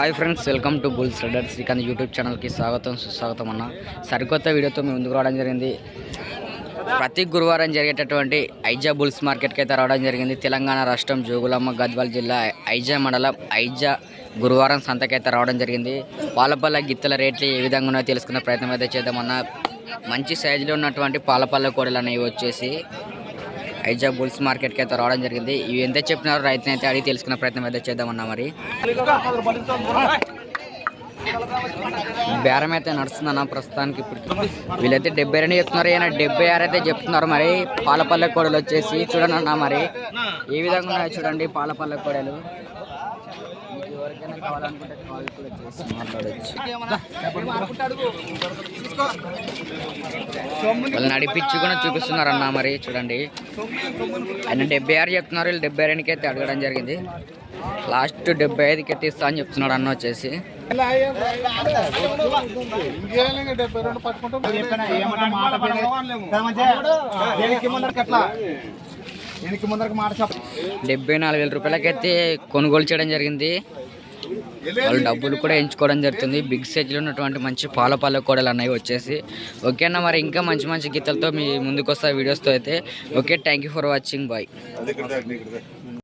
Hi friends welcome to bulls rider Srikanth YouTube ఛానల్కి స్వాగతం సుస్వాగతం అన్న. సరికొత్త వీడియోతో మేము ముందుకు రావడం జరిగింది. ప్రతి గురువారం జరిగేటటువంటి ఐజా బుల్స్ మార్కెట్కి అయితే రావడం జరిగింది. తెలంగాణ రాష్ట్రం జోగులాంబ గద్వాల్ జిల్లా ఐజా మండలం ఐజా గురువారం సంతకైతే రావడం జరిగింది. పాలపల్ల గిత్తల రేట్లు ఏ విధంగా ఉన్నాయో తెలుసుకునే ప్రయత్నం అయితే చేద్దామన్న. మంచి సైజులో ఉన్నటువంటి పాలపల్ల కోడలు అనేవి వచ్చేసి హైజాగ్ బుల్స్ మార్కెట్కి అయితే రావడం జరిగింది. ఇవి ఎంత చెప్పినారో రైతుని అయితే అడిగి తెలుసుకునే ప్రయత్నం అయితే చేద్దామన్నా మరి. బేరం అయితే నడుస్తుందన్న ప్రస్తుతానికి ఇప్పుడు వీళ్ళైతే డెబ్బై రెండు చెప్తున్నారు. ఈయన డెబ్బై ఆరు అయితే చెప్తున్నారు మరి. పాలపల్లె కోడలు వచ్చేసి చూడండి అన్న మరి. ఏ విధంగా ఉన్నాయో చూడండి పాలపల్లె కోడలు. మీకు ఎవరికైనా కావాలనుకుంటే కాల్ కూడా చేసి మాట్లాడచ్చు. వాళ్ళు నడిపించి కూడా చూపిస్తున్నారన్న మరి. చూడండి. ఆయన డెబ్బై ఆరు చెప్తున్నారు వీళ్ళు డెబ్బై రెండుకి అయితే అడగడం జరిగింది. లాస్ట్ డెబ్బై ఐదుకి అయితే ఇస్తా అని చెప్తున్నాడు అన్న వచ్చేసి. డెబ్బై నాలుగు వేల రూపాయలకైతే కొనుగోలు చేయడం జరిగింది. వాళ్ళు డబ్బులు కూడా ఎంచుకోవడం జరుగుతుంది. బిగ్ సైజ్లో ఉన్నటువంటి మంచి పాల పాల కోడలు అన్నవి వచ్చేసి. ఓకే అన్న మరి ఇంకా మంచి మంచి గీతలతో మీ ముందుకు వస్తా వీడియోస్తో అయితే. Okay thank you for watching bye